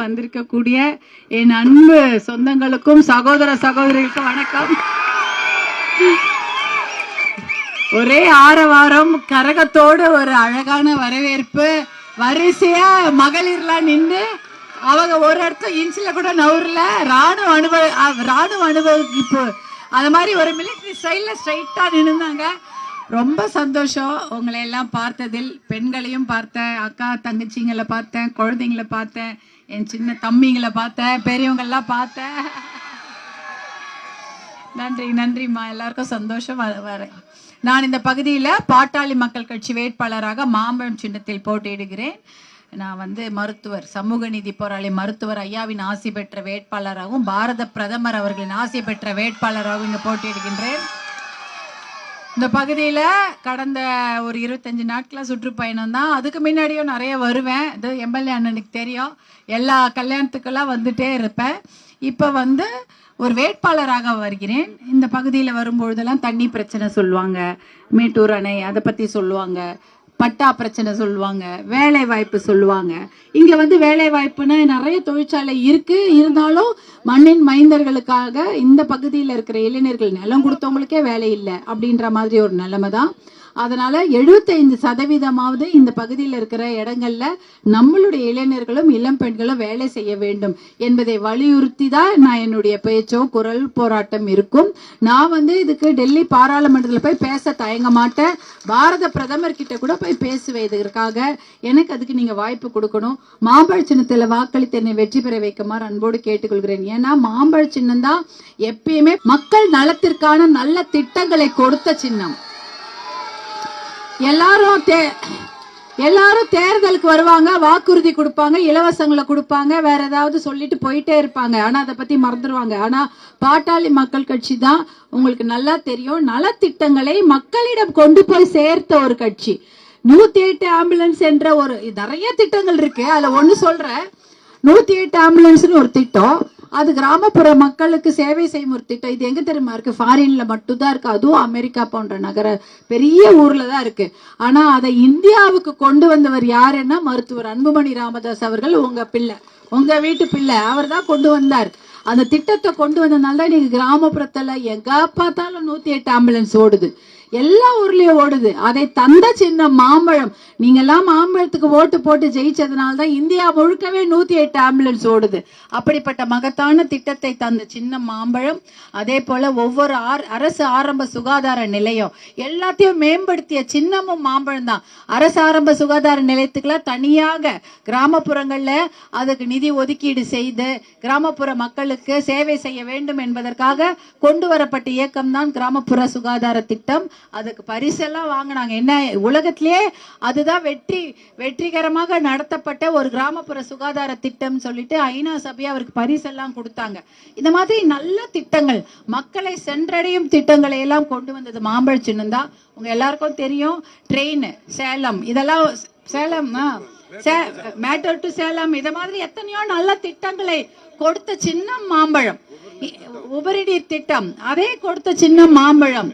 வந்திருக்கக்கூடிய என் அன்பு சொந்தங்களுக்கும் சகோதர சகோதரிகளுக்கும் வணக்கம். ஒரே ஆரவாரம் கரகத்தோட ஒரு அழகான வரவேற்பு வரிசையா மகளிர்லாம் நின்று அவங்க ஒரு இடத்துல இன்ச்சில் கூட நவுறல ராணுவ அனுபவ ராணுவ அனுபவிப்பு அது மாதிரி ஒரு மிலிட்டரி ஸ்டைலில் ஸ்ட்ரைட்டாக நின்றுந்தாங்க ரொம்ப சந்தோஷம். உங்களை எல்லாம் பார்த்ததில் பெண்களையும் பார்த்தேன் அக்கா தங்கச்சிங்களை பார்த்தேன் குழந்தைங்களை பார்த்தேன் என் சின்ன தம்பிங்களை பார்த்தேன் பெரியவங்கள்லாம் பார்த்தேன். நன்றி நன்றிம்மா. எல்லாருக்கும் சந்தோஷம் வரேன் நான் இந்த பகுதியில் பாட்டாளி மக்கள் கட்சி வேட்பாளராக மாம்பழம் சின்னத்தில் போட்டியிடுகிறேன். நான் வந்து மருத்துவர் சமூக நீதி போராளி மருத்துவர் ஐயாவின் ஆசி பெற்ற வேட்பாளராகவும் பாரத பிரதமர் அவர்களின் ஆசி பெற்ற வேட்பாளராகவும் இங்கே போட்டியிடுகின்றேன். இந்த பகுதியில் கடந்த ஒரு இருபத்தஞ்சி நாட்களாக சுற்றுப்பயணம் தான். அதுக்கு முன்னாடியும் நிறைய வருவேன். இது எம்எல்ஏ அண்ணனுக்கு தெரியும். எல்லா கல்யாணத்துக்கெல்லாம் வந்துட்டே இருப்பேன். இப்போ வந்து ஒரு வேட்பாளராக வருகிறேன். இந்த பகுதியில் வரும்பொழுதெல்லாம் தண்ணி பிரச்சனை சொல்லுவாங்க. மேட்டூர் அணை அதை பற்றி சொல்லுவாங்க. பட்டா பிரச்சனை சொல்லுவாங்க வேலை வாய்ப்பு சொல்லுவாங்க. இங்க வந்து வேலை வாய்ப்புன்னு நிறைய தொழிற்சாலை இருக்கு. இருந்தாலும் மண்ணின் மைந்தர்களுக்காக இந்த பகுதியில் இருக்கிற இளைஞர்கள் நிலம் கொடுத்தவங்களுக்கே வேலை இல்லை அப்படின்ற மாதிரி ஒரு நிலைமை தான் அதனால் எழுபத்தைந்து சதவீதமாவது இந்த பகுதியில் இருக்கிற இடங்களில் நம்மளுடைய இளைஞர்களும் இளம் பெண்களும் வேலை செய்ய வேண்டும் என்பதை வலியுறுத்தி தான் நான் என்னுடைய பேச்சோ குரல் போராட்டம் இருக்கும். நான் வந்து இதுக்கு டெல்லி பாராளுமன்றத்தில் போய் பேச தயங்க மாட்டேன். பாரத பிரதமர் கிட்ட கூட போய் பேசுவேன் இதற்காக. எனக்கு அதுக்கு நீங்கள் வாய்ப்பு கொடுக்கணும். மாம்பழ சின்னத்தில் வாக்களித்து என்னை வெற்றி பெற வைக்குமாறு அன்போடு கேட்டுக்கொள்கிறேன். ஏன்னா மாம்பழ சின்னம் தான் எப்பயுமே மக்கள் நலத்திற்கான நல்ல திட்டங்களை கொடுத்த சின்னம். எல்லாரும் தே எல்லாரும் தேர்தலுக்கு வருவாங்க வாக்குறுதி கொடுப்பாங்க இலவசங்களை கொடுப்பாங்க வேற ஏதாவது சொல்லிட்டு போயிட்டே இருப்பாங்க. ஆனா அதை பத்தி மறந்துடுவாங்க ஆனா பாட்டாளி மக்கள் கட்சி தான் உங்களுக்கு நல்லா தெரியும். நலத்திட்டங்களை மக்களிடம் கொண்டு போய் சேர்த்த ஒரு கட்சி. நூத்தி எட்டு ஆம்புலன்ஸ் என்ற ஒரு நிறைய திட்டங்கள் இருக்கு. அதுல ஒண்ணு சொல்ற நூத்தி எட்டு ஆம்புலன்ஸ்னு ஒரு திட்டம். அது கிராமப்புற மக்களுக்கு சேவை செய்யும் ஒரு திட்டம். இது எங்க தெரியுமா இருக்கு? ஃபாரின்ல மட்டும்தான் இருக்கு. அதுவும் அமெரிக்கா போன்ற நகர பெரிய ஊர்ல தான் இருக்கு. ஆனா அதை இந்தியாவுக்கு கொண்டு வந்தவர் யாருன்னா மருத்துவர் அன்புமணி ராமதாஸ் அவர்கள் உங்க பிள்ளை. உங்க வீட்டு பிள்ளை. அவர் தான் கொண்டு வந்தார். அந்த திட்டத்தை கொண்டு வந்ததுனால தான் நீங்க கிராமப்புறத்துல எங்க பார்த்தாலும் நூத்தி எட்டு ஆம்புலன்ஸ் ஓடுது. எல்லா ஊர்லயும் ஓடுது. அதை தந்த சின்ன மாம்பழம். நீங்க எல்லாம் மாம்பழத்துக்கு ஓட்டு போட்டு ஜெயிச்சதுனால தான் இந்தியா முழுக்கவே நூத்தி எட்டு ஆம்புலன்ஸ் ஓடுது. அப்படிப்பட்ட மகத்தான திட்டத்தை தந்த சின்ன மாம்பழம் அதே போல ஒவ்வொரு ஆர் அரசு ஆரம்ப சுகாதார நிலையம். எல்லாத்தையும் மேம்படுத்திய சின்னமும் மாம்பழம் தான் அரசு ஆரம்ப சுகாதார நிலையத்துக்கெல்லாம் தனியாக கிராமப்புறங்கள்ல அதுக்கு நிதி ஒதுக்கீடு செய்து கிராமப்புற மக்களுக்கு சேவை செய்ய வேண்டும் என்பதற்காக கொண்டு வரப்பட்ட இயக்கம் தான் கிராமப்புற சுகாதார திட்டம். அதுக்கு பரிசெல்லாம் வாங்கினாங்க. என்ன உலகத்திலேயே அதுதான் வெற்றி வெற்றிகரமாக நடத்தப்பட்ட ஒரு கிராமப்புற சுகாதார திட்டம் சொல்லிட்டு ஐநா சபை அவருக்கு பரிசெல்லாம் கொடுத்தாங்க. இந்த மாதிரி நல்ல திட்டங்கள் மக்களை சென்றடையும் திட்டங்களை எல்லாம் கொண்டு வந்தது மாம்பழ சின்னம் தான் உங்க எல்லாருக்கும் தெரியும் ட்ரெயின் சேலம் இதெல்லாம் சேலம் மேட்டர் மேட்டூர் டு சேலம் இத மாதிரி எத்தனையோ நல்ல திட்டங்களை கொடுத்த சின்ன மாம்பழம். உபரி நீர் திட்டம். அதே கொடுத்த சின்னம் மாம்பழம்.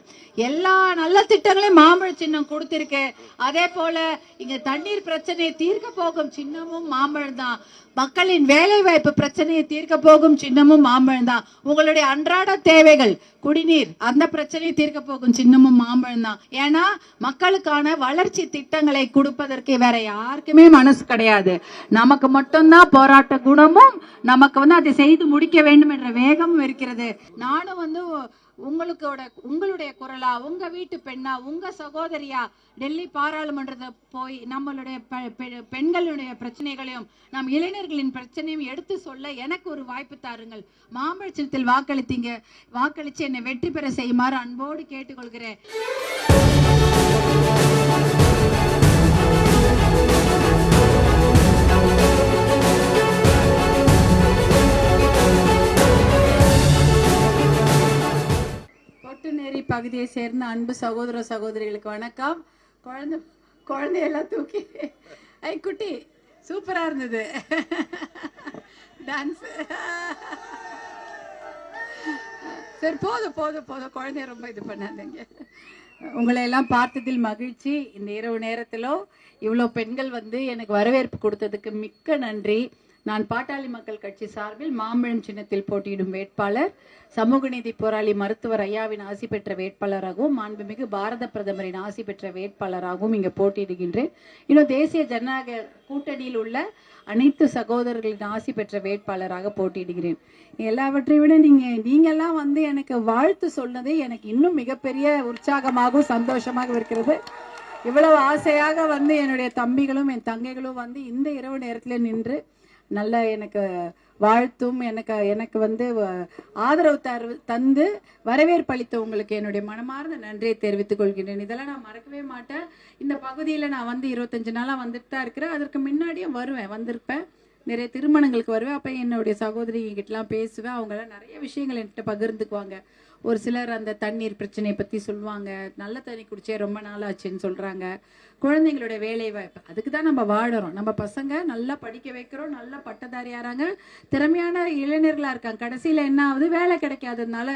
எல்லா நல்ல திட்டங்களையும் மாம்பழ சின்னம் கொடுத்துருக்கு. அதே போல இங்க தண்ணீர் பிரச்சனையை தீர்க்க போகும் சின்னமும் மாம்பழம் தான் மக்களின் வேலை வாய்ப்பு பிரச்சனையை தீர்க்க போகும் சின்னமும் மாம்பழம் தான். உங்களுடைய அன்றாட தேவைகள் குடிநீர் அந்த பிரச்சனையை தீர்க்க போகும் சின்னமும் மாம்பழம் தான். ஏன்னா மக்களுக்கான வளர்ச்சி திட்டங்களை கொடுப்பதற்கு வேற யாருக்குமே மனசு கிடையாது. நமக்கு மட்டும்தான் போராட்ட குணமும் நமக்கு வந்து அதை செய்து முடிக்க வேண்டும் என்ற வேகமும் இருக்கிறது. நானும் வந்து உங்களுக்கோட உங்களுடைய குரலா உங்க வீட்டு பெண்ணா உங்க சகோதரியா? டெல்லி பாராளுமன்றத்தை போய் நம்மளுடைய பெ- பெண்களுடைய பிரச்சனைகளையும் நம் இளைஞர்களின் பிரச்சனையும் எடுத்து சொல்ல எனக்கு ஒரு வாய்ப்பு தாருங்கள். மாம்பழச்சத்தில் வாக்களித்தீங்க வாக்களிச்சு என்னை வெற்றி பெற செய்யுமாறு அன்போடு கேட்டுக்கொள்கிறேன். பொட்டுநேரி பகுதியை சேர்ந்த அன்பு சகோதர சகோதரிகளுக்கு வணக்கம். குழந்தை குழந்தையெல்லாம் தூக்கி. ஐ குட்டி சூப்பராக இருந்தது. டான்ஸ் சரி போதும் போதும் போதும். குழந்தைய ரொம்ப இது பண்ணாதீங்க. உங்களை எல்லாம் பார்த்ததில் மகிழ்ச்சி. இந்த இரவு நேரத்திலும் இவ்வளோ பெண்கள் வந்து எனக்கு வரவேற்பு கொடுத்ததுக்கு மிக்க நன்றி. நான் பாட்டாளி மக்கள் கட்சி சார்பில் மாம்பழம் சின்னத்தில் போட்டியிடும் வேட்பாளர் சமூக நீதி போராளி மருத்துவர் ஐயாவின் ஆசி பெற்ற வேட்பாளராகவும் மாண்புமிகு பாரத பிரதமரின் ஆசி பெற்ற வேட்பாளராகவும் இங்கே போட்டியிடுகின்றேன். இன்னும் தேசிய ஜனநாயக கூட்டணியில் உள்ள அனைத்து சகோதரர்களின் ஆசி பெற்ற வேட்பாளராக போட்டியிடுகிறேன். எல்லாவற்றை விட நீங்க நீங்கெல்லாம் வந்து எனக்கு வாழ்த்து சொன்னது எனக்கு இன்னும் மிகப்பெரிய உற்சாகமாகவும் சந்தோஷமாக இருக்கிறது. இவ்வளவு ஆசையாக வந்து என்னுடைய தம்பிகளும் என் தங்கைகளும் வந்து இந்த இரவு நேரத்தில் நின்று நல்ல எனக்கு வாழ்த்தும். எனக்கு எனக்கு வந்து ஆதரவு தரு தந்து வரவேற்பு அளித்த உங்களுக்கு என்னுடைய மனமார்ந்த நன்றியை தெரிவித்துக் கொள்கின்றேன். இதெல்லாம் நான் மறக்கவே மாட்டேன். இந்த பகுதியில் நான் வந்து இருபத்தஞ்சு நாளாக வந்துட்டு தான் இருக்கிறேன். அதற்கு முன்னாடியும் வருவேன் வந்திருப்பேன். நிறைய திருமணங்களுக்கு வருவேன். அப்போ என்னுடைய சகோதரிகிட்டலாம் பேசுவேன். அவங்களாம் நிறைய விஷயங்கள் என்கிட்ட பகிர்ந்துக்குவாங்க. ஒரு சிலர் அந்த தண்ணீர் பிரச்சனையை பற்றி சொல்லுவாங்க. நல்ல தண்ணி குடிச்சே ரொம்ப நாள் ஆச்சுன்னு சொல்கிறாங்க குழந்தைங்களோட வேலை வாய்ப்பு. அதுக்கு தான் நம்ம வாழறோம் நம்ம பசங்க நல்லா படிக்க வைக்கிறோம். நல்லா பட்டதாரியாராங்க திறமையான இளைஞர்களாக இருக்காங்க. கடைசியில் என்ன ஆகுது? வேலை கிடைக்காததுனால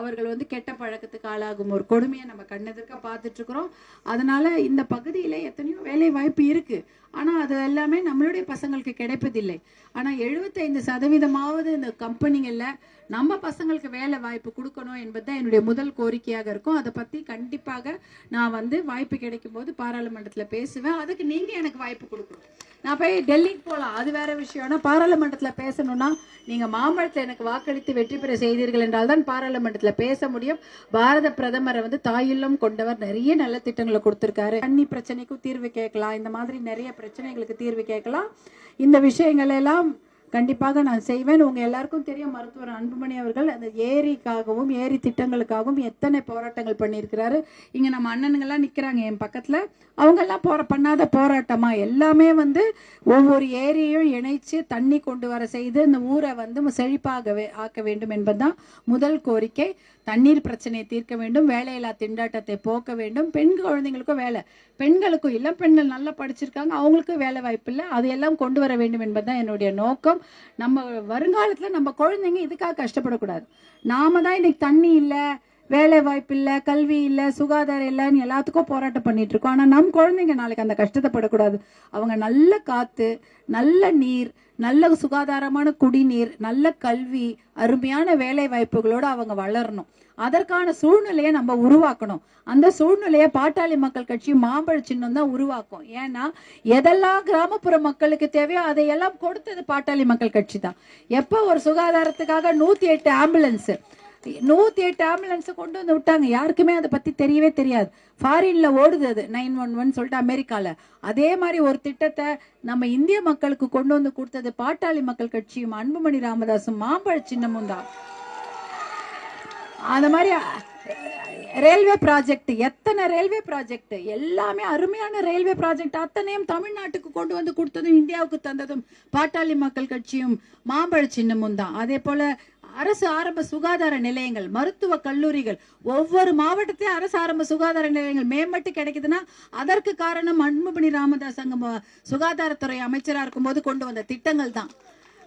அவர்கள் வந்து கெட்ட பழக்கத்துக்கு ஆளாகும். ஒரு கொடுமையை நம்ம கண்ணெதிர்க்க பார்த்துட்டு இருக்கிறோம். அதனால இந்த பகுதியில எத்தனையோ வேலை வாய்ப்பு இருக்கு. ஆனால் அது எல்லாமே நம்மளுடைய பசங்களுக்கு கிடைப்பதில்லை. ஆனால் எழுபத்தைந்து சதவீதமாவது இந்த கம்பெனிகளில் நம்ம பசங்களுக்கு வேலை வாய்ப்பு கொடுக்கணும் என்பது தான் என்னுடைய முதல் கோரிக்கையாக இருக்கும். அதை பற்றி கண்டிப்பாக நான் வந்து வாய்ப்பு கிடைக்கும் போது பாராளுமன்றத்தில் பேசுவேன். அதுக்கு நீங்கள் எனக்கு வாய்ப்பு கொடுக்கணும். நான் போய் டெல்லிக்கு போகலாம் அது வேற விஷயம். ஆனால் பாராளுமன்றத்தில் பேசணும்னா நீங்கள் மாம்பழத்தில் எனக்கு வாக்களித்து வெற்றி பெற செய்தீர்கள் என்றால் தான் பாராளுமன்றத்தில் பேச முடியும். பாரத பிரதமரை வந்து தாயில்லம் கொண்டவர் நிறைய நல்ல திட்டங்களை கொடுத்துருக்காரு. தண்ணி பிரச்சனைக்கும் தீர்வு கேட்கலாம். இந்த மாதிரி நிறைய பிரச்சனைகளுக்கு தீர்வு கேட்கலாம். இந்த விஷயங்கள் எல்லாம் கண்டிப்பாக நான் செய்வேன். உங்கள் எல்லாருக்கும் தெரியும் மருத்துவர் அன்புமணி அவர்கள் அந்த ஏரிக்காகவும் ஏரி திட்டங்களுக்காகவும் எத்தனை போராட்டங்கள் பண்ணியிருக்கிறாரு. இங்க நம்ம அண்ணனுங்கள்லாம் நிக்கிறாங்க என் பக்கத்தில். அவங்கெல்லாம் போற பண்ணாத போராட்டமாக எல்லாமே வந்து ஒவ்வொரு ஏரியையும் இணைச்சு தண்ணி கொண்டு வர செய்து இந்த ஊரை வந்து செழிப்பாக ஆக்க வேண்டும் என்பதுதான் முதல் கோரிக்கை. தண்ணீர் பிரச்சனையை தீர்க்க வேண்டும் வேலையில்லா திண்டாட்டத்தை போக்க வேண்டும். பெண் குழந்தைங்களுக்கும் வேலை. பெண்களுக்கும் இல்லை பெண்கள் நல்லா படிச்சிருக்காங்க அவங்களுக்கும் வேலை வாய்ப்பு இல்லை. அதையெல்லாம் கொண்டு வர வேண்டும் என்பதுதான் என்னுடைய நோக்கம். நம்ம வருங்காலத்தில் நம்ம குழந்தைங்க இதுக்காக கஷ்டப்படக்கூடாது. நாம தான் இன்னைக்கு தண்ணி இல்லை வேலை வாய்ப்பு இல்லை கல்வி இல்லை சுகாதாரம் இல்லைன்னு எல்லாத்துக்கும் போராட்டம் பண்ணிட்டு இருக்கோம் ஆனால் நம் குழந்தைங்க நாளைக்கு அந்த கஷ்டத்தைப்படக்கூடாது. அவங்க நல்ல காற்று நல்ல நீர் நல்ல சுகாதாரமான குடிநீர் நல்ல கல்வி அருமையான வேலை வாய்ப்புகளோடு அவங்க வளரணும். அதற்கான சூழ்நிலையை நம்ம உருவாக்கணும். அந்த சூழ்நிலையை பாட்டாளி மக்கள் கட்சி மாம்பழ சின்னம் தான் உருவாக்கும். ஏன்னா எதெல்லாம் கிராமப்புற மக்களுக்கு தேவையோ அதையெல்லாம் கொடுத்தது பாட்டாளி மக்கள் கட்சி தான். எப்போ ஒரு சுகாதாரத்துக்காக நூற்றி எட்டு ஆம்புலன்ஸு நூத்தி எட்டு ஆம்புலன்ஸ் கொண்டு வந்து விட்டாங்க. யாருக்குமே அதை பத்தி தெரியவே தெரியாது. ஃபாரின்ல ஓடுது அது. நைன் ஒன் ஒன் சொல்லிட்டு அமெரிக்கால. அதே மாதிரி ஒரு திட்டத்தை நம்ம இந்திய மக்களுக்கு கொண்டு வந்து கொடுத்தது பாட்டாளி மக்கள் கட்சியும் அன்புமணி ராமதாசும் மாம்பழ சின்னமும் தான். அந்த மாதிரி ரயில்வே ப்ராஜெக்ட் எத்தனை ரயில்வே ப்ராஜெக்ட் எல்லாமே அருமையான ரயில்வே ப்ராஜெக்ட் அத்தனையும் தமிழ்நாட்டுக்கு கொண்டு வந்து கொடுத்ததும் இந்தியாவுக்கு தந்ததும் பாட்டாளி மக்கள் கட்சியும் மாம்பழ சின்னமும் தான். அதே போல அரசு ஆரம்ப சுகாதார நிலையங்கள் மருத்துவ கல்லூரிகள் ஒவ்வொரு மாவட்டத்திலும் அரசு ஆரம்ப சுகாதார நிலையங்கள் மேம்பட்டு கிடைக்குதுன்னா அதற்கு காரணம் அன்புமணி ராமதாஸ் அங்க ம- சுகாதாரத்துறை அமைச்சராக இருக்கும்போது கொண்டு வந்த திட்டங்கள் தான்.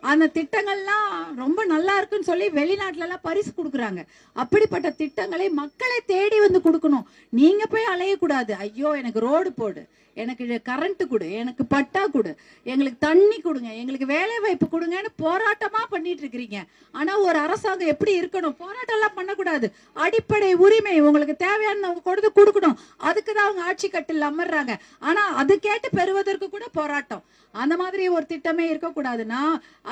அந்த திட்டங்கள்லாம் ரொம்ப நல்லா இருக்குன்னு சொல்லி வெளிநாட்டிலலாம் பரிசு கொடுக்குறாங்க. அப்படிப்பட்ட திட்டங்களை மக்களை தேடி வந்து கொடுக்கணும். நீங்க போய் அலையக்கூடாது. ஐயோ எனக்கு ரோடு போடு. எனக்கு கரண்ட் கொடு எனக்கு பட்டா கொடு எங்களுக்கு தண்ணி கொடுங்க எங்களுக்கு வேலை வாய்ப்பு கொடுங்கன்னு போராட்டமா பண்ணிட்டு இருக்கிறீங்க ஆனா ஒரு அரசாங்கம் எப்படி இருக்கணும்? போராட்டம் எல்லாம் பண்ணக்கூடாது. அடிப்படை உரிமை உங்களுக்கு தேவையான கொடுத்து கொடுக்கணும். அதுக்கு தான் அவங்க ஆட்சி கட்டில் அமர்றாங்க. ஆனா அது கேட்டு பெறுவதற்கு கூட போராட்டம். அந்த மாதிரி ஒரு திட்டமே இருக்கக்கூடாதுன்னா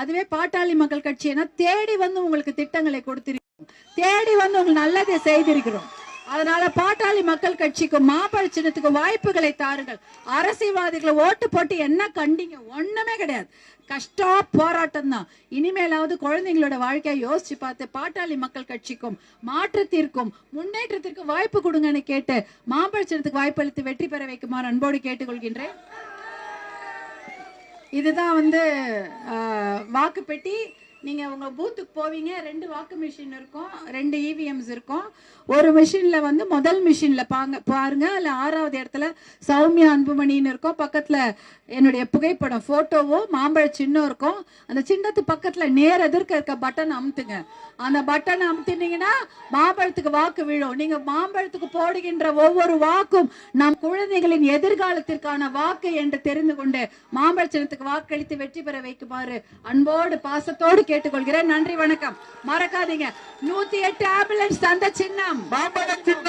அதுவே பாட்டாளி மக்கள் கட்சி தேடி வந்து உங்களுக்கு திட்டங்களை கொடுத்திருக்கோம் தேடி வந்து உங்களுக்கு நல்லதை செய்திருக்கிறோம். அதனால பாட்டாளி மக்கள் கட்சிக்கு மாம்பழ சின்னத்துக்கு வாய்ப்புகளை தாருங்கள். அரசியல்வாதிகளை ஓட்டு போட்டு என்ன கண்டிங்க? ஒண்ணுமே கிடையாது. கஷ்டம் போராட்டம் தான். இனிமேலாவது குழந்தைங்களோட வாழ்க்கையை யோசிச்சு பார்த்து பாட்டாளி மக்கள் கட்சிக்கும் மாற்றத்திற்கும் முன்னேற்றத்திற்கும் வாய்ப்பு கொடுங்கன்னு கேட்டு மாம்பழ சின்னத்துக்கு வாய்ப்பு அளித்து வெற்றி பெற வைக்குமாறு அன்போடு கேட்டுக்கொள்கின்றேன். இதுதான் வந்து வாக்குப்பெட்டி. நீங்க உங்க பூத்துக்கு போவீங்க ரெண்டு வாக்கு மிஷின் இருக்கும் ரெண்டு இவிஎம்ஸ் இருக்கும். ஒரு மிஷின்ல வந்து முதல் மிஷின்ல பாங்க பாருங்க அதுல ஆறாவது இடத்துல சௌமியா அன்புமணின்னு இருக்கும். பக்கத்துல என்னுடைய புகைப்படம் போட்டோவோ மாம்பழ சின்னம் இருக்கும். அந்த சின்னத்து பக்கத்துல நேர் எதிர்க்க இருக்க பட்டன் அமுத்துங்க. அந்த பட்டன் அமுத்தினீங்கன்னா மாம்பழத்துக்கு வாக்கு விழும். நீங்க மாம்பழத்துக்கு போடுகின்ற ஒவ்வொரு வாக்கும் நம் குழந்தைகளின் எதிர்காலத்திற்கான வாக்கு என்று தெரிந்து கொண்டு மாம்பழ சின்னத்துக்கு வாக்களித்து வெற்றி பெற வைக்குமாறு அன்போடு பாசத்தோடு கேட்டுக்கொள்கிறேன். நன்றி வணக்கம். மறக்காதீங்க. நூத்தி எட்டு ஆம்புலன்ஸ் தந்த சின்னம்.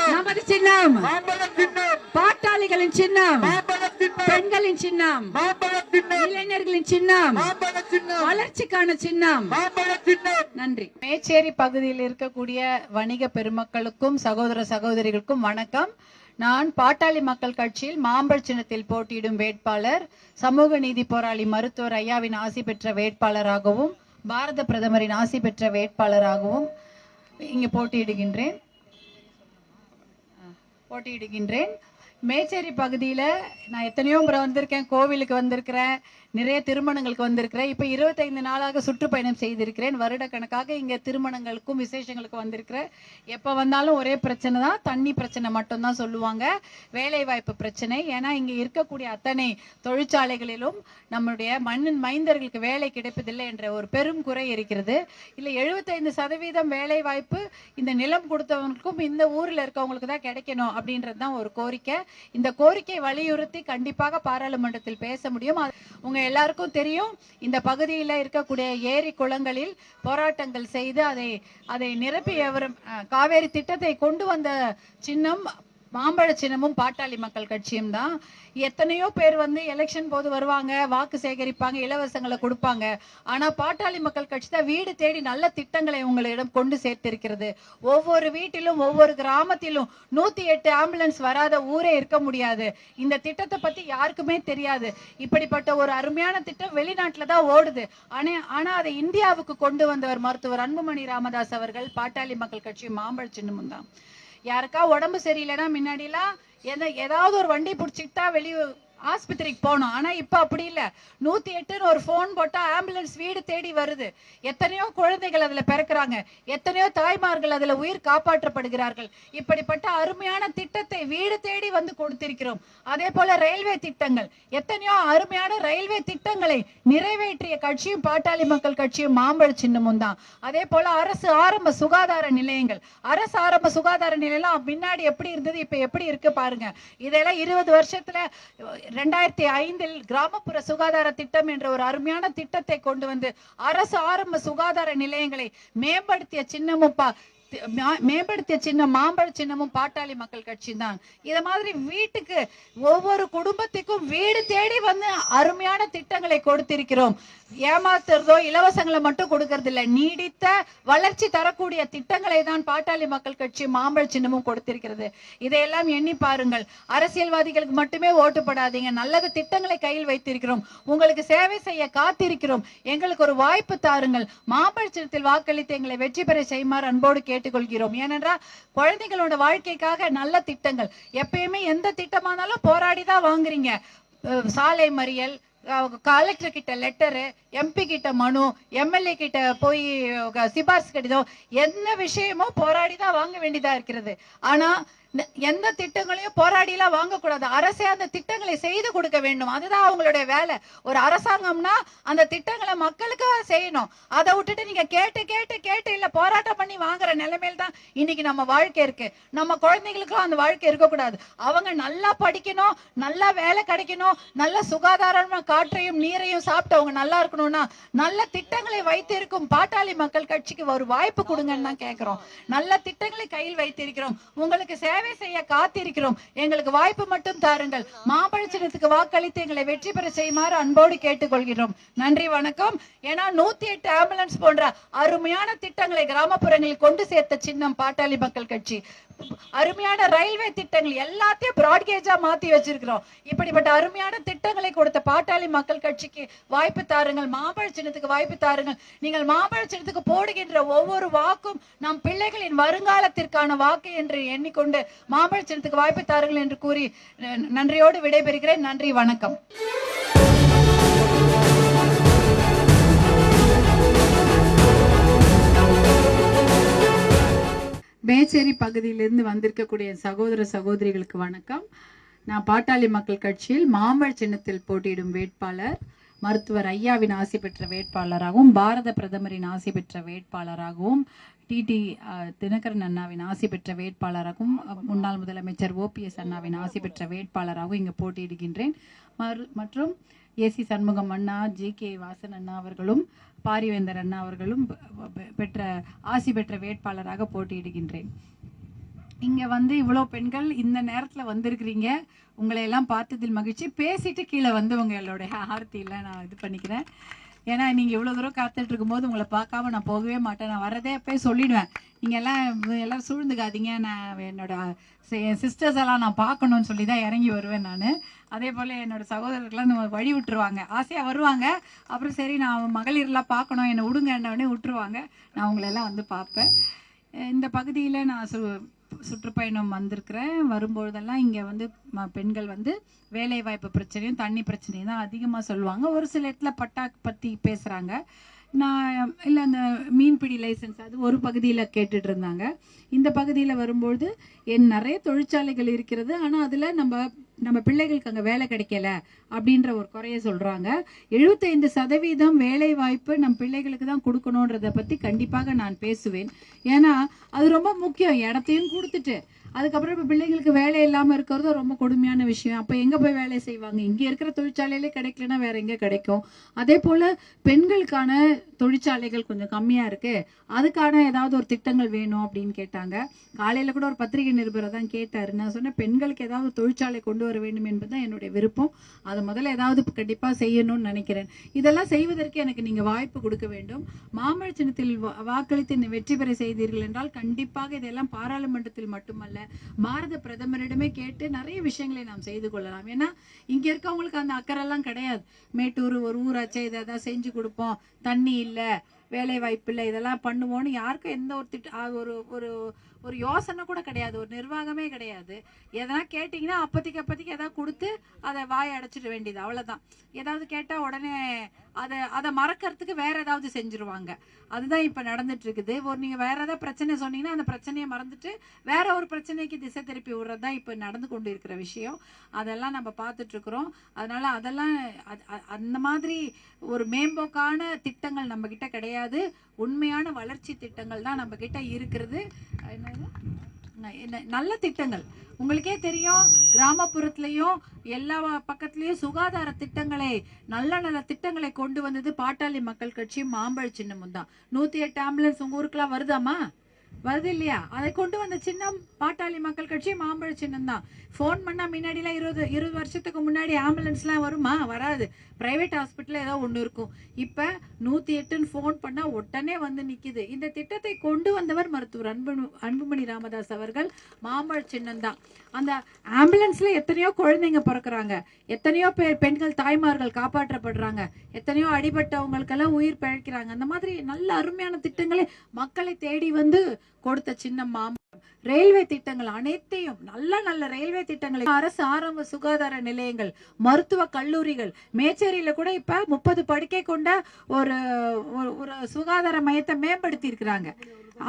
நமது சின்னம். பாட்டாளிகளின் சின்னம். பெண்களின் சின்னம். இளைஞர்களின் சின்னம். வளர்ச்சிக்கான சின்னம். நன்றி. மேச்சேரி பகுதியில் இருக்கக்கூடிய வணிக பெருமக்களுக்கும் சகோதர சகோதரிகளுக்கும் வணக்கம். நான் பாட்டாளி மக்கள் கட்சியில் மாம்பழ சின்னத்தில் போட்டியிடும் வேட்பாளர் சமூக நீதி போராளி மருத்துவர் ஐயாவின் ஆசி பெற்ற வேட்பாளராகவும் பாரத பிரதமரின் ஆசி பெற்ற வேட்பாளராகவும் இங்கு போட்டியிடுகின்றேன். போட்டியிடுகின்றேன். மேச்சேரி பகுதியில் நான் எத்தனையோ முறை வந்திருக்கேன். கோவிலுக்கு வந்திருக்கிறேன். நிறைய திருமணங்களுக்கு வந்திருக்கிறேன். இப்போ இருபத்தைந்து நாளாக சுற்றுப்பயணம் செய்திருக்கிறேன். வருடக்கணக்காக இங்கே திருமணங்களுக்கும் விசேஷங்களுக்கு வந்திருக்கிறேன். எப்போ வந்தாலும் ஒரே பிரச்சனை தான். தண்ணி பிரச்சனை மட்டும்தான் சொல்லுவாங்க. வேலை வாய்ப்பு பிரச்சனை. ஏன்னா இங்கே இருக்கக்கூடிய அத்தனை தொழிற்சாலைகளிலும் நம்முடைய மண்ணின் மைந்தர்களுக்கு வேலை கிடைப்பதில்லை என்ற ஒரு பெரும் குறை இருக்கிறது. இல்லை எழுபத்தைந்து சதவீதம் வேலை வாய்ப்பு இந்த நிலம் கொடுத்தவங்களுக்கும் இந்த ஊரில் இருக்கவங்களுக்கு தான் கிடைக்கணும் அப்படின்றது தான் ஒரு கோரிக்கை. இந்த கோரிக்கை வலியுறுத்தி கண்டிப்பாக பாராளுமன்றத்தில் பேச முடியும். உங்க எல்லாருக்கும் தெரியும். இந்த பகுதியில் இருக்கக்கூடிய ஏரி குளங்களில் போராட்டங்கள் செய்து அதை அதை நிரப்பி காவேரி திட்டத்தை கொண்டு வந்த சின்னம் மாம்பழ சின்னமும் பாட்டாளி மக்கள் கட்சியும் தான். எத்தனையோ பேர் வந்து எலெக்ஷன் போது வருவாங்க வாக்கு சேகரிப்பாங்க இலவசங்களை கொடுப்பாங்க. ஆனா பாட்டாளி மக்கள் கட்சி தான் வீடு தேடி நல்ல திட்டங்களை உங்களிடம் கொண்டு சேர்த்திருக்கிறது. ஒவ்வொரு வீட்டிலும் ஒவ்வொரு கிராமத்திலும் நூத்தி எட்டு ஆம்புலன்ஸ் வராத ஊரே இருக்க முடியாது. இந்த திட்டத்தை பத்தி யாருக்குமே தெரியாது. இப்படிப்பட்ட ஒரு அருமையான திட்டம் வெளிநாட்டுல தான் ஓடுது. ஆனா ஆனா அதை இந்தியாவுக்கு கொண்டு வந்தவர் மருத்துவர் அன்புமணி ராமதாஸ் அவர்கள் பாட்டாளி மக்கள் கட்சி மாம்பழ சின்னமும் தான். யாருக்கா உடம்பு சரியில்லைன்னா முன்னாடிலாம் எந்த ஏதாவது ஒரு வண்டி பிடிச்சிக்கிட்டா வெளியே ஆஸ்பத்திரிக்கு போகணும் ஆனால் இப்போ அப்படி இல்லை. நூற்றி எட்டுன்னு ஒரு ஃபோன் போட்டால் ஆம்புலன்ஸ் வீடு தேடி வருது. எத்தனையோ குழந்தைகள் அதில் பிறக்கிறாங்க. எத்தனையோ தாய்மார்கள் அதில் உயிர் காப்பாற்றப்படுகிறார்கள். இப்படிப்பட்ட அருமையான திட்டத்தை வீடு தேடி வந்து கொடுத்திருக்கிறோம். அதே போல ரயில்வே திட்டங்கள். எத்தனையோ அருமையான ரயில்வே திட்டங்களை நிறைவேற்றிய கட்சியும் பாட்டாளி மக்கள் கட்சியும் மாம்பழ சின்னமும் தான். அதே போல அரசு ஆரம்ப சுகாதார நிலையங்கள். அரசு ஆரம்ப சுகாதார நிலையெல்லாம் முன்னாடி எப்படி இருந்தது இப்போ எப்படி இருக்கு பாருங்க. இதெல்லாம் இருபது வருஷத்துல ரெண்டாயிரத்தி ஐந்தில் கிராமப்புற சுகாதார திட்டம் என்ற ஒரு அருமையான திட்டத்தை கொண்டு வந்து அரசு ஆரம்ப சுகாதார நிலையங்களை மேம்படுத்திய சின்னமுப்பா மேம்படுத்திய சின்னம் மாம்பழ சின்னமும் பாட்டாளி மக்கள் கட்சி தான். இத மாதிரி வீட்டுக்கு ஒவ்வொரு குடும்பத்துக்கும் வீடு தேடி வந்து அருமையான திட்டங்களை கொடுத்திருக்கிறோம். ஏமாத்துறதோ இலவசங்களை மட்டும் கொடுக்கறது இல்ல நீடித்த வளர்ச்சி தரக்கூடிய திட்டங்களை தான் பாட்டாளி மக்கள் கட்சி மாம்பழ சின்னமும் கொடுத்திருக்கிறது. இதையெல்லாம் எண்ணி பாருங்கள். அரசியல்வாதிகளுக்கு மட்டுமே ஓட்டுப்படாதீங்க நல்லது திட்டங்களை கையில் வைத்திருக்கிறோம். உங்களுக்கு சேவை செய்ய காத்திருக்கிறோம். எங்களுக்கு ஒரு வாய்ப்பு தாருங்கள். மாம்பழ சின்னத்தில் வாக்களித்து எங்களை வெற்றி பெற செய்யுமாறு அன்போடு கேட்டுக்கொள்கிறோம். ஏனென்றால் குழந்தைகளோட வாழ்க்கைக்காக நல்ல திட்டங்கள். எப்பயுமே எந்த திட்டமானாலும் போராடி தான் வாங்குறீங்க சாலை மறியல் கலெக்டர் கிட்ட லெட்டரு எம்பி கிட்ட மனு எம்எல்ஏ கிட்ட போய் அஹ், சிபாரிசு கடிதம் என்ன விஷயமோ போராடி தான் வாங்க வேண்டியதா இருக்கிறது. ஆனா எந்த திட்டங்களையும் போராடிலாம் வாங்கக்கூடாது. அரசே அந்த திட்டங்களை செய்து கொடுக்க வேண்டும். அதுதான் அவங்களுடைய வேலை. ஒரு அரசாங்கம்னா அந்த திட்டங்களை மக்களுக்காக செய்யணும். அதை விட்டுட்டு நீங்க கேட்டு கேட்டு கேட்டு இல்ல போராட்டம் பண்ணி வாங்குற நிலைமையில தான் இன்னைக்கு நம்ம வாழ்க்கை இருக்கு. நம்ம குழந்தைங்களுக்கும் அந்த வாழ்க்கை இருக்கக்கூடாது. அவங்க நல்லா படிக்கணும் நல்லா வேலை கிடைக்கணும் நல்ல சுகாதாரமா காற்றையும் நீரையும் சாப்பிட்டு அவங்க நல்லா இருக்கணும்னா நல்ல திட்டங்களை வைத்திருக்கும் பாட்டாளி மக்கள் கட்சிக்கு ஒரு வாய்ப்பு கொடுங்கன்னு தான் கேட்கிறோம் நல்ல திட்டங்களை கையில் வைத்திருக்கிறோம். உங்களுக்கு சேவை செய்ய காத்திருக்கிறோம். எங்களுக்கு வாய்ப்பு மட்டும் தாருங்கள். மாம்பழச்சினத்துக்கு வாக்களித்து எங்களை வெற்றி பெற செய்யுமாறு அன்போடு கேட்டுக்கொள்கிறோம். நன்றி வணக்கம். ஏன்னா நூத்தி எட்டு ஆம்புலன்ஸ் போன்ற அருமையான திட்டங்களை கிராமப்புறங்களில் கொண்டு சேர்த்த சின்னம் பாட்டாளி மக்கள் கட்சி. அருமையான ரயில்வே திட்டங்கள் எல்லாத்தையும் பிராட்கேஜா மாத்தி வச்சிருக்கிறோம். இப்படிப்பட்ட அருமையான திட்டங்களை கொடுத்த பாட்டாளி மக்கள் கட்சிக்கு வாய்ப்பு தாருங்கள் மாம்பழ சின்னத்துக்கு வாய்ப்பு தாருங்கள். நீங்கள் மாம்பழ சின்னத்துக்கு போடுகின்ற ஒவ்வொரு வாக்கும் நம் பிள்ளைகளின் வருங்காலத்திற்கான வாக்கு என்று எண்ணிக்கொண்டு மாம்பழ சின்னத்துக்கு வாய்ப்பு தாருங்கள் என்று கூறி ந- நன்றியோடு விடைபெறுகிறேன். நன்றி வணக்கம். மேச்சேரி பகுதியிலிருந்து வந்திருக்கக்கூடிய சகோதர சகோதரிகளுக்கு வணக்கம். நான் பாட்டாளி மக்கள் கட்சியில் மாம்பழ சின்னத்தில் போட்டியிடும் வேட்பாளர் மருத்துவர் ஐயாவின் ஆசி பெற்ற வேட்பாளராகவும் பாரத பிரதமரின் ஆசி பெற்ற வேட்பாளராகவும் டிடி தினகரன் அண்ணாவின் ஆசி பெற்ற வேட்பாளராகவும் முன்னாள் முதலமைச்சர் ஓபிஎஸ் அண்ணாவின் ஆசி பெற்ற வேட்பாளராகவும் இங்கு போட்டியிடுகின்றேன். மற்றும் ஏசி சண்முகம் அண்ணா ஜி கே வாசன் அண்ணா அவர்களும் பாரிவேந்தர் அண்ணா அவர்களும் பெற்ற ஆசி பெற்ற வேட்பாளராக போட்டியிடுகின்றேன். இங்க வந்து இவ்வளோ பெண்கள் இந்த நேரத்துல வந்திருக்கிறீங்க. உங்களை எல்லாம் பார்த்ததில் மகிழ்ச்சி. பேசிட்டு கீழே வந்து உங்களுடைய ஆர்த்தியில நான் இது பண்ணிக்கிறேன். ஏன்னா நீங்க இவ்வளவு தூரம் காத்துட்டு இருக்கும்போது உங்களை பார்க்காம நான் போகவே மாட்டேன். நான் வரதே அப்பயே சொல்லிடுவேன். நீங்க எல்லாம் எல்லாம் சூழ்ந்துக்காதீங்க. நான் என்னோட சிஸ்டர்ஸ் எல்லாம் நான் பார்க்கணும்னு சொல்லி தான் இறங்கி வருவேன் நான். அதே போல் என்னோட சகோதரர்கள்லாம் நம்ம வழி விட்டுருவாங்க. ஆசையாக வருவாங்க. அப்புறம் சரி நான் மகளிர்லாம் பார்க்கணும். என்னை விடுங்க என்ன விட்டுருவாங்க. நான் உங்களை எல்லாம் வந்து பார்ப்பேன். இந்த பகுதியில் நான் சு சுற்றுப்பயணம் வந்திருக்கிறேன். வரும்பொழுதெல்லாம் இங்கே வந்து ம- பெண்கள் வந்து வேலைவாய்ப்பு பிரச்சனையும் தண்ணி பிரச்சனையும் தான் அதிகமாக சொல்லுவாங்க. ஒரு சில இடத்துல பட்டா பற்றி பேசுகிறாங்க நான் இல்லை அந்த மீன்பிடி லைசன்ஸ் அது ஒரு பகுதியில் கேட்டுட்டு இருந்தாங்க. இந்த பகுதியில் வரும்பொழுது என் நிறைய தொழிற்சாலைகள் இருக்கிறது ஆனால் அதில் நம்ம நம்ம பிள்ளைகளுக்கு அங்கே வேலை கிடைக்கல அப்படின்ற ஒரு குறைய சொல்கிறாங்க எழுபத்தைந்து சதவீதம் வேலை வாய்ப்பு நம் பிள்ளைகளுக்கு தான் கொடுக்கணுன்றதை பற்றி கண்டிப்பாக நான் பேசுவேன். ஏன்னா அது ரொம்ப முக்கியம். இடத்தையும் கொடுத்துட்டு அதுக்கப்புறம் இப்போ பிள்ளைங்களுக்கு வேலை இல்லாமல் இருக்கிறது ரொம்ப கொடுமையான விஷயம். அப்போ எங்கே போய் வேலை செய்வாங்க? இங்கே இருக்கிற தொழிற்சாலையிலே கிடைக்கலன்னா வேற எங்கே கிடைக்கும்? அதே போல் பெண்களுக்கான தொழிற்சாலைகள் கொஞ்சம் கம்மியாக இருக்கு. அதுக்கான ஏதாவது ஒரு திட்டங்கள் வேணும் அப்படின்னு கேட்டாங்க. காலையில் கூட ஒரு பத்திரிகை நிருபரை தான் கேட்டார். நான் சொன்னேன் பெண்களுக்கு ஏதாவது தொழிற்சாலை கொண்டு வர வேண்டும் என்பது தான் என்னுடைய விருப்பம். அதை முதல்ல ஏதாவது கண்டிப்பாக செய்யணும்னு நினைக்கிறேன். இதெல்லாம் செய்வதற்கு எனக்கு நீங்கள் வாய்ப்பு கொடுக்க வேண்டும். மாமழ சின்னத்தில் வா- வாக்களித்து என்னை வெற்றி பெற செய்தீர்கள் என்றால் கண்டிப்பாக இதெல்லாம் பாராளுமன்றத்தில் மட்டுமல்ல பாரத பிரதமரிடமே கேட்டு நிறைய விஷயங்களை நாம் செய்து கொள்ளலாம். ஏன்னா இங்க இருக்கவங்களுக்கு அந்த அக்கறைலாம் கிடையாது. மேட்டூர் ஒரு ஊராச்சே இதை தான் செஞ்சு கொடுப்போம். தண்ணி இல்லை வேலை வாய்ப்பு இல்லை இதெல்லாம் பண்ணுவோம்னு யாருக்கும் எந்த ஒரு திட்ட ஒரு ஒரு ஒரு யோசனை கூட கிடையாது ஒரு நிர்வாகமே கிடையாது. எதனா கேட்டிங்கன்னா அப்போதைக்கு அப்போதைக்கு எதாவது கொடுத்து அதை வாய் அடைச்சிட வேண்டியது அவ்வளோதான் ஏதாவது கேட்டால் உடனே அதை அதை மறக்கறதுக்கு வேற ஏதாவது செஞ்சுருவாங்க. அதுதான் இப்போ நடந்துட்டு இருக்குது ஒரு நீங்கள் வேற ஏதாவது பிரச்சனை சொன்னீங்கன்னா அந்த பிரச்சனையை மறந்துட்டு வேற ஒரு பிரச்சனைக்கு திசை திருப்பி விடுறது தான் இப்போ நடந்து கொண்டு இருக்கிற விஷயம். அதெல்லாம் நம்ம பார்த்துட்டு இருக்கிறோம் அதனால அதெல்லாம் அது- அந்த மாதிரி ஒரு மேம்போக்கான திட்டங்கள் நம்ம கிட்ட கிடையாது. உண்மையான வளர்ச்சி திட்டங்கள் தான் நம்ம கிட்ட இருக்கிறது. என்ன- நல்ல திட்டங்கள். உங்களுக்கே தெரியும் கிராமப்புறத்துலயும் எல்லா பக்கத்துலயும் சுகாதார திட்டங்களை நல்ல நல்ல திட்டங்களை கொண்டு வந்தது பாட்டாளி மக்கள் கட்சியும் மாம்பழ சின்னமும் தான். நூத்தி எட்டு ஆம்புலன்ஸ் உங்க ஊருக்குலாம் வருதாமா வருது இல்லையா? அதை கொண்டு வந்த சின்னம் பாட்டாளி மக்கள் கட்சி மாம்பழ சின்னம் தான். ஃபோன் பண்ணால் முன்னாடிலாம் இருபது இருபது வருஷத்துக்கு முன்னாடி ஆம்புலன்ஸ்லாம் வருமா? வராது. பிரைவேட் ஹாஸ்பிட்டலில் ஏதோ ஒன்று இருக்கும். இப்போ நூற்றி எட்டுன்னு ஃபோன் பண்ணால் உடனே வந்து நிற்கிது இந்த திட்டத்தை கொண்டு வந்தவர் மருத்துவர் அன்பு அன்புமணி ராமதாஸ் அவர்கள். மாம்பழ சின்னம் தான். அந்த ஆம்புலன்ஸில் எத்தனையோ குழந்தைங்க பிறக்கறாங்க. எத்தனையோ பேர் பெண்கள் தாய்மார்கள் காப்பாற்றப்படுறாங்க. எத்தனையோ அடிபட்டவங்களுக்கெல்லாம் உயிர் பிழைக்கிறாங்க. அந்த மாதிரி நல்ல அருமையான திட்டங்களை மக்களை தேடி வந்து கொடுத்த சின்ன மாம்பழம் ரயில்வே திட்டங்கள் அனைத்தையும் நல்ல நல்ல ரயில்வே திட்டங்களை அரசு ஆரம்ப சுகாதார நிலையங்கள் மருத்துவ கல்லூரிகள் மேச்சேரியில கூட இப்ப முப்பது படுக்கை கொண்ட ஒரு ஒரு- ஒரு சுகாதார மையத்தை மேம்படுத்தி இருக்கிறாங்க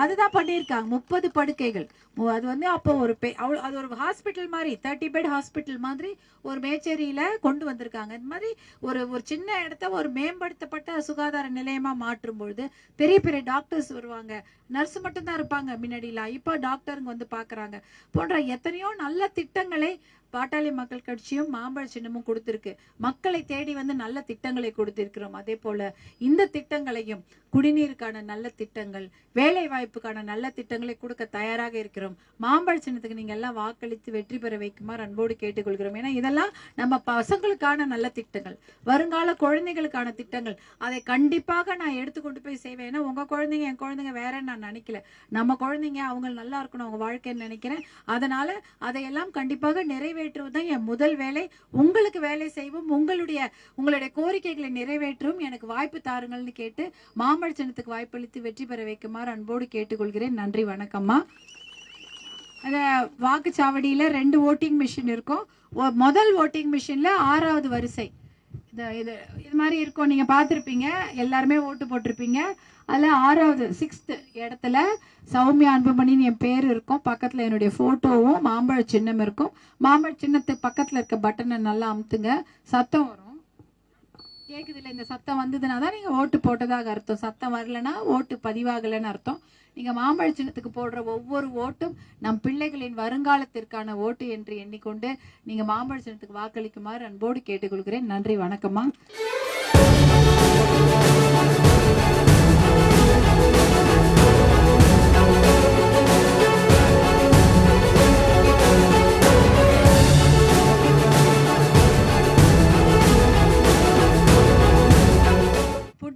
அதுதான் பண்ணியிருக்காங்க. முப்பது படுக்கைகள். அது வந்து அப்போ ஒரு பே அவ்வளோ அது ஒரு ஹாஸ்பிட்டல் மாதிரி தேர்ட்டி பெட் ஹாஸ்பிட்டல் மாதிரி ஒரு மேச்சேரியில் கொண்டு வந்திருக்காங்க. இந்த மாதிரி ஒரு ஒரு சின்ன இடத்த ஒரு மேம்படுத்தப்பட்ட சுகாதார நிலையமாக மாற்றும் பொழுது பெரிய பெரிய டாக்டர்ஸ் வருவாங்க. நர்ஸ் மட்டும்தான் இருப்பாங்க முன்னாடிலாம். இப்போ டாக்டருங்க வந்து பார்க்குறாங்க போன்ற எத்தனையோ நல்ல திட்டங்களை பாட்டாளி மக்கள் கட்சியும் மாம்பழ சின்னமும் கொடுத்திருக்கு. மக்களை தேடி வந்து நல்ல திட்டங்களை கொடுத்திருக்கிறோம். அதே போல இந்த திட்டங்களையும் குடிநீருக்கான நல்ல திட்டங்கள் வேலை வாய்ப்புக்கான நல்ல திட்டங்களை கொடுக்க தயாராக இருக்கிறோம். மாம்பழ சின்னத்துக்கு நீங்க எல்லாம் வாக்களித்து வெற்றி பெற வைக்குமாறு அன்போடு கேட்டுக்கொள்கிறோம். ஏன்னா இதெல்லாம் நம்ம பசங்களுக்கான நல்ல திட்டங்கள் வருங்கால குழந்தைகளுக்கான திட்டங்கள். அதை கண்டிப்பாக நான் எடுத்து கொண்டு போய் செய்வேன். ஏன்னா உங்க குழந்தைங்க என் குழந்தைங்க வேறன்னு நான் நினைக்கல. நம்ம குழந்தைங்க அவங்க நல்லா இருக்கணும் அவங்க வாழ்க்கைன்னு நினைக்கிறேன். அதனால அதையெல்லாம் கண்டிப்பாக நிறைவேற்றுவது தான் என் முதல் வேலை. உங்களுக்கு வேலை செய்வோம். உங்களுடைய உங்களுடைய கோரிக்கைகளை நிறைவேற்றும் எனக்கு வாய்ப்பு தாருங்கள்னு கேட்டு மாம்பழ சின்னத்துக்கு வாய்ப்பளித்து வெற்றி பெற வைக்குமாறு அன்போடு கேட்டுக்கொள்கிறேன். நன்றி வணக்கம்மா. அந்த வாக்குச்சாவடியில் ரெண்டு ஓட்டிங் மிஷின் இருக்கும். முதல் ஓட்டிங் மிஷினில் ஆறாவது வரிசை. இது இது இது மாதிரி இருக்கும். நீங்கள் பார்த்துருப்பீங்க. எல்லாருமே ஓட்டு போட்டிருப்பீங்க. அதில் ஆறாவது சிக்ஸ்த்து இடத்துல சௌமியா அன்புமணின்னு என் பேர் இருக்கும். பக்கத்தில் என்னுடைய ஃபோட்டோவும் மாம்பழ சின்னம் இருக்கும். மாம்பழ சின்னத்துக்கு பக்கத்தில் இருக்க பட்டனை நல்லா அமுத்துங்க. சத்தம் வரும். கேட்குது இல்லை இந்த சத்தம் வந்ததுன்னா தான் நீங்க ஓட்டு போட்டதாக அர்த்தம். சத்தம் வரலன்னா ஓட்டு பதிவாகலைன்னு அர்த்தம். நீங்க மாம்பழ சின்னத்துக்கு போடுற ஒவ்வொரு ஓட்டும் நம் பிள்ளைகளின் வருங்காலத்திற்கான ஓட்டு என்று எண்ணிக்கொண்டு நீங்க மாம்பழ சின்னத்துக்கு வாக்களிக்குமாறு அன்போடு கேட்டுக்கொள்கிறேன். நன்றி வணக்கம்மா.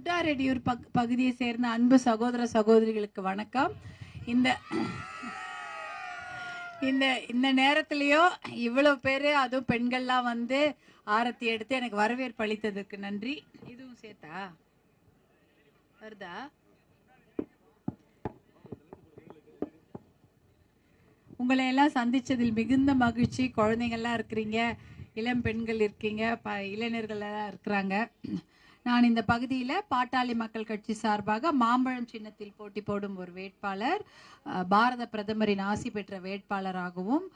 முட்டாரெடியூர் பக் பகுதியை சேர்ந்த அன்பு சகோதர சகோதரிகளுக்கு வணக்கம். இந்த இந்த இந்த நேரத்திலயோ இவ்வளோ பேர் அதுவும் பெண்கள்லாம் வந்து ஆரத்தி எடுத்து எனக்கு வரவேற்பு அளித்ததுக்கு நன்றி. இதுவும் சேர்த்தா? வருதா? உங்களை எல்லாம் சந்தித்ததில் மிகுந்த மகிழ்ச்சி. குழந்தைங்கள்லாம் இருக்கிறீங்க இளம் பெண்கள் இருக்கீங்க ப இளைஞர்களெல்லாம் இருக்கிறாங்க. நான் இந்த பகுதியில் பாட்டாளி மக்கள் கட்சி சார்பாக மாம்பழம் சின்னத்தில் போட்டி போடும் ஒரு வேட்பாளர் பாரத பிரதமரின் ஆசி பெற்ற வேட்பாளராகவும்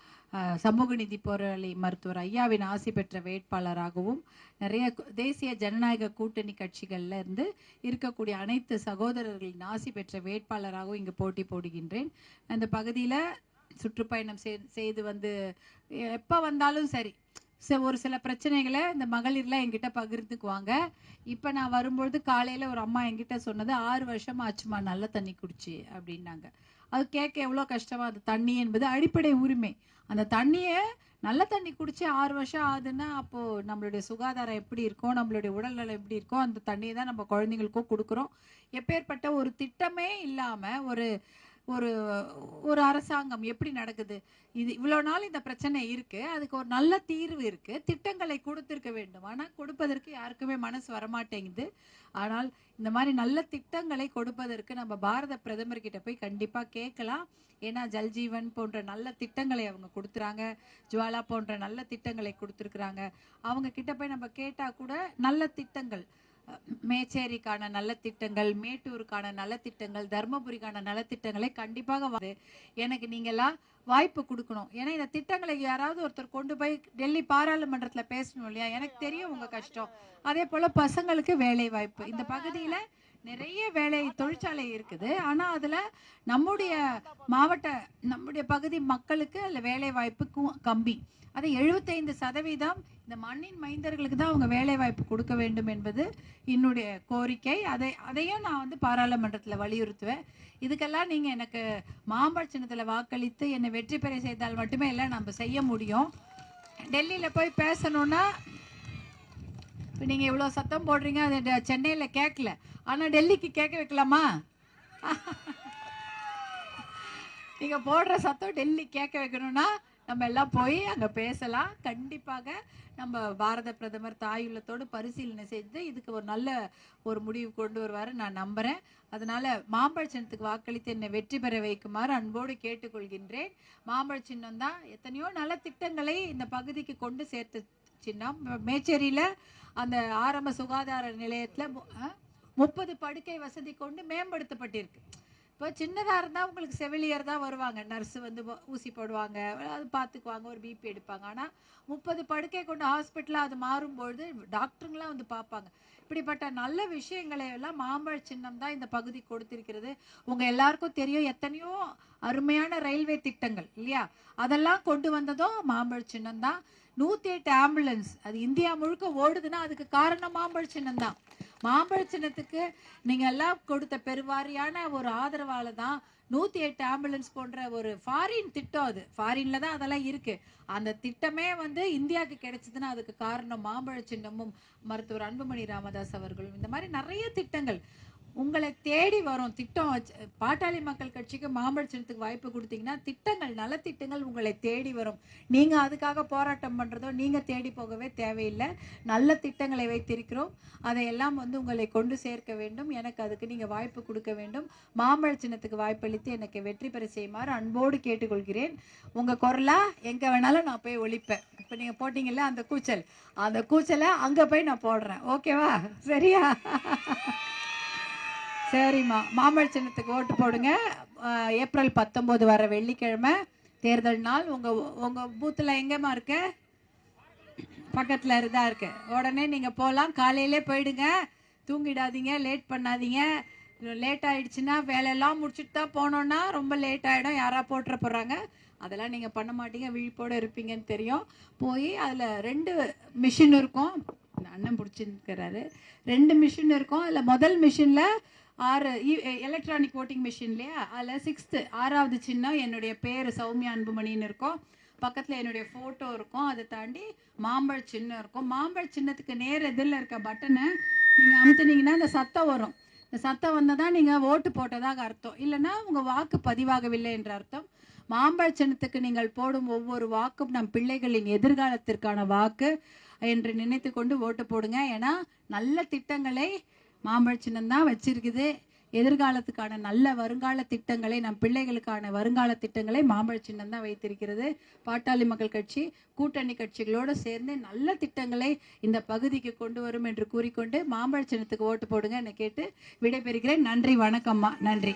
சமூக நிதி போராளி மருத்துவர் ஐயாவின் ஆசி பெற்ற வேட்பாளராகவும் நிறைய தேசிய ஜனநாயக கூட்டணி கட்சிகள்ல இருந்து இருக்கக்கூடிய அனைத்து சகோதரர்களின் ஆசி பெற்ற வேட்பாளராகவும் இங்கு போட்டி போடுகின்றேன். அந்த பகுதியில் சுற்றுப்பயணம் செய்து வந்து எப்போ வந்தாலும் சரி ஒரு சில பிரச்சனைகளை இந்த மகளிர்லாம் என்கிட்ட பகிர்ந்துக்குவாங்க. இப்போ நான் வரும்பொழுது காலையில் ஒரு அம்மா என்கிட்ட சொன்னது ஆறு வருஷமா ஆச்சுமா நல்ல தண்ணி குடிச்சு அப்படின்னாங்க. அது கேட்க எவ்வளோ கஷ்டமா அது தண்ணி என்பது அடிப்படை உரிமை. அந்த தண்ணியை நல்ல தண்ணி குடிச்சு ஆறு வருஷம் ஆகுதுன்னா அப்போ நம்மளுடைய சுகாதாரம் எப்படி இருக்கும் நம்மளுடைய உடல்நலம் எப்படி இருக்கும் அந்த தண்ணியை தான் நம்ம குழந்தைங்களுக்கும் கொடுக்குறோம். எப்பேற்பட்ட ஒரு திட்டமே இல்லாம ஒரு ஒரு ஒரு அரசாங்கம் எப்படி நடக்குது? இது இவ்வளோ நாள் இந்த பிரச்சனை இருக்குது அதுக்கு ஒரு நல்ல தீர்வு இருக்குது திட்டங்களை கொடுத்துருக்க வேண்டும். ஆனால் கொடுப்பதற்கு யாருக்குமே மனசு வரமாட்டேங்குது. ஆனால் இந்த மாதிரி நல்ல திட்டங்களை கொடுப்பதற்கு நம்ம பாரத பிரதமர் கிட்ட போய் கண்டிப்பாக கேட்கலாம். ஏன்னா ஜல்ஜீவன் போன்ற நல்ல திட்டங்களை அவங்க கொடுத்துறாங்க. ஜுவாலா போன்ற நல்ல திட்டங்களை கொடுத்துருக்குறாங்க. அவங்க கிட்ட போய் நம்ம கேட்டால் கூட நல்ல திட்டங்கள் மேச்சேரிக்கான நல்ல திட்டங்கள் மேட்டூருக்கான நல்ல திட்டங்கள் தர்மபுரிக்கான நலத்திட்டங்களை கண்டிப்பாக வந்து எனக்கு நீங்கெல்லாம் வாய்ப்பு கொடுக்கணும். ஏன்னா இந்த திட்டங்களை யாராவது ஒருத்தர் கொண்டு போய் டெல்லி பாராளுமன்றத்துல பேசணும் இல்லையா? எனக்கு தெரியும் உங்க கஷ்டம். அதே போல பசங்களுக்கு வேலை வாய்ப்பு இந்த பகுதியில நிறைய வேலை தொழிற்சாலை இருக்குது. ஆனா அதுல நம்முடைய மாவட்ட நம்முடைய பகுதி மக்களுக்கு அதுல வேலை வாய்ப்பு கம்மி அது எழுபத்தைந்து சதவீதம் இந்த மண்ணின் மைந்தர்களுக்கு தான் அவங்க வேலை வாய்ப்பு கொடுக்க வேண்டும் என்பது என்னுடைய கோரிக்கை. அதை அதையும் நான் வந்து பாராளுமன்றத்தில் வலியுறுத்துவேன். இதுக்கெல்லாம் நீங்கள் எனக்கு மாம்பழ சின்னத்தில் வாக்களித்து என்னை வெற்றி பெற செய்தால் மட்டுமே எல்லாம் நம்ம செய்ய முடியும். டெல்லியில் போய் பேசணும்னா இப்போ நீங்கள் இவ்வளோ சத்தம் போடுறீங்க அது சென்னையில் கேட்கல ஆனால் டெல்லிக்கு கேட்க வைக்கலாமா? நீங்கள் போடுற சத்தம் டெல்லி கேட்க வைக்கணும்னா நம்ம எல்லாம் போய் அங்கே பேசலாம். கண்டிப்பாக நம்ம பாரத பிரதமர் தாயுள்ளத்தோடு பரிசீலனை செய்து இதுக்கு ஒரு நல்ல ஒரு முடிவு கொண்டு வருவாரு நான் நம்புகிறேன் அதனால் மாம்பழ சின்னத்துக்கு வாக்களித்து என்னை வெற்றி பெற வைக்குமாறு அன்போடு கேட்டுக்கொள்கின்றேன். மாம்பழ சின்னம் தான் எத்தனையோ நல்ல திட்டங்களை இந்த பகுதிக்கு கொண்டு சேர்த்து சின்னம். மேச்சேரியில அந்த ஆரம்ப சுகாதார நிலையத்துல முப்பது படுக்கை வசதி கொண்டு மேம்படுத்தப்பட்டிருக்கு. இப்போ சின்னதாக இருந்தால் உங்களுக்கு செவிலியர் தான் வருவாங்க. நர்ஸு வந்து ஊசி போடுவாங்க. அது பார்த்துக்குவாங்க ஒரு பிபி எடுப்பாங்க. ஆனால் முப்பது படுக்கை கொண்டு ஹாஸ்பிட்டலாக அது மாறும்பொழுது டாக்டருங்களாம் வந்து பார்ப்பாங்க இப்படிப்பட்ட நல்ல விஷயங்களை எல்லாம் மாம்பழ சின்னம் தான் இந்த பகுதி கொடுத்திருக்கிறது. உங்க எல்லாருக்கும் தெரியும் எத்தனையோ அருமையான ரயில்வே திட்டங்கள் இல்லையா? அதெல்லாம் கொண்டு வந்ததும் மாம்பழ சின்னம் தான். நூத்தி எட்டு ஆம்புலன்ஸ் அது இந்தியா முழுக்க ஓடுதுன்னா அதுக்கு காரணம் மாம்பழ சின்னம் தான். மாம்பழ சின்னத்துக்கு நீங்க எல்லாம் கொடுத்த பெருவாரியான ஒரு ஆதரவால தான் நூத்தி எட்டு ஆம்புலன்ஸ் போன்ற ஒரு ஃபாரின் திட்டம் அது. ஃபாரின்ல தான் அதெல்லாம் இருக்கு. அந்த திட்டமே வந்து இந்தியாவுக்கு கிடைச்சதுன்னா அதுக்கு காரணம் மாம்பழ சின்னமும் மருத்துவர் அன்புமணி ராமதாஸ் அவர்களும். இந்த மாதிரி நிறைய திட்டங்கள். உங்களை தேடி வரும் திட்டம் வச்சு- பாட்டாளி மக்கள் கட்சிக்கு மாம்பழ சின்னத்துக்கு வாய்ப்பு கொடுத்தீங்கன்னா திட்டங்கள் நலத்திட்டங்கள் உங்களை தேடி வரும். நீங்கள் அதுக்காக போராட்டம் பண்ணுறதோ நீங்கள் தேடி போகவே தேவையில்லை. நல்ல திட்டங்களை வைத்திருக்கிறோம். அதையெல்லாம் வந்து உங்களை கொண்டு சேர்க்க வேண்டும். எனக்கு அதுக்கு நீங்கள் வாய்ப்பு கொடுக்க வேண்டும். மாம்பழ சின்னத்துக்கு வாய்ப்பளித்து எனக்கு வெற்றி பெற செய்யுமாறு அன்போடு கேட்டுக்கொள்கிறேன். உங்கள் குரலா எங்கே வேணாலும் நான் போய் ஒழிப்பேன். இப்போ நீங்கள் போட்டிங்கல்ல அந்த கூச்சல். அந்த கூச்சலை அங்கே போய் நான் போடுறேன். ஓகேவா? சரியா? சரிம்மா. மாமல் சின்னத்துக்கு ஓட்டு போடுங்க. ஏப்ரல் பத்தொம்போது வர வெள்ளிக்கிழமை தேர்தல் நாள். உங்கள் உங்கள் பூத்தில் எங்கேம்மா இருக்கு? பக்கத்தில் இருந்தா இருக்கு. உடனே நீங்கள் போகலாம் காலையிலே போயிடுங்க. தூங்கிடாதீங்க. லேட் பண்ணாதீங்க. லேட் ஆயிடுச்சுன்னா வேலையெல்லாம் முடிச்சுட்டு தான் போனோன்னா ரொம்ப லேட் ஆகிடும் யாராக போட்டுற போகிறாங்க அதெல்லாம் நீங்கள் பண்ண மாட்டீங்க. விழிப்போடு இருப்பீங்கன்னு தெரியும். போய் அதில் ரெண்டு மிஷின் இருக்கும். அண்ணன் பிடிச்சிருக்கிறாரு ரெண்டு மிஷின் இருக்கும். அதில் முதல் மிஷினில் ஆறு எலக்ட்ரானிக் ஓட்டிங் மிஷின் இல்லையா? அதில் சிக்ஸ்த்து ஆறாவது சின்னம் என்னுடைய பேர் சௌமியா அன்புமணின்னு இருக்கும். பக்கத்தில் என்னுடைய ஃபோட்டோ இருக்கும். அதை தாண்டி மாம்பழ சின்னம் இருக்கும். மாம்பழ சின்னத்துக்கு நேர் எதிரில் இருக்க பட்டனை நீங்கள் அமுத்துனீங்கன்னா இந்த சத்தம் வரும். இந்த சத்தம் வந்தால் தான் நீங்கள் ஓட்டு போட்டதாக அர்த்தம். இல்லைன்னா உங்கள் வாக்கு பதிவாகவில்லை என்ற அர்த்தம். மாம்பழ சின்னத்துக்கு நீங்கள் போடும் ஒவ்வொரு வாக்கும் நம் பிள்ளைகளின் எதிர்காலத்திற்கான வாக்கு என்று நினைத்து கொண்டு ஓட்டு போடுங்க. ஏன்னா நல்ல திட்டங்களை மாம்பழ சின்னம் தான் வச்சிருக்குது. எதிர்காலத்துக்கான நல்ல வருங்கால திட்டங்களை நம் பிள்ளைகளுக்கான வருங்கால திட்டங்களை மாம்பழ சின்னம் தான் வைத்திருக்கிறது. பாட்டாளி மக்கள் கட்சி கூட்டணி கட்சிகளோடு சேர்ந்து நல்ல திட்டங்களை இந்த பகுதிக்கு கொண்டு வரும் என்று கூறிக்கொண்டு மாம்பழ சின்னத்துக்கு ஓட்டு போடுங்க என கேட்டு விடைபெறுகிறேன். நன்றி வணக்கம்மா. நன்றி.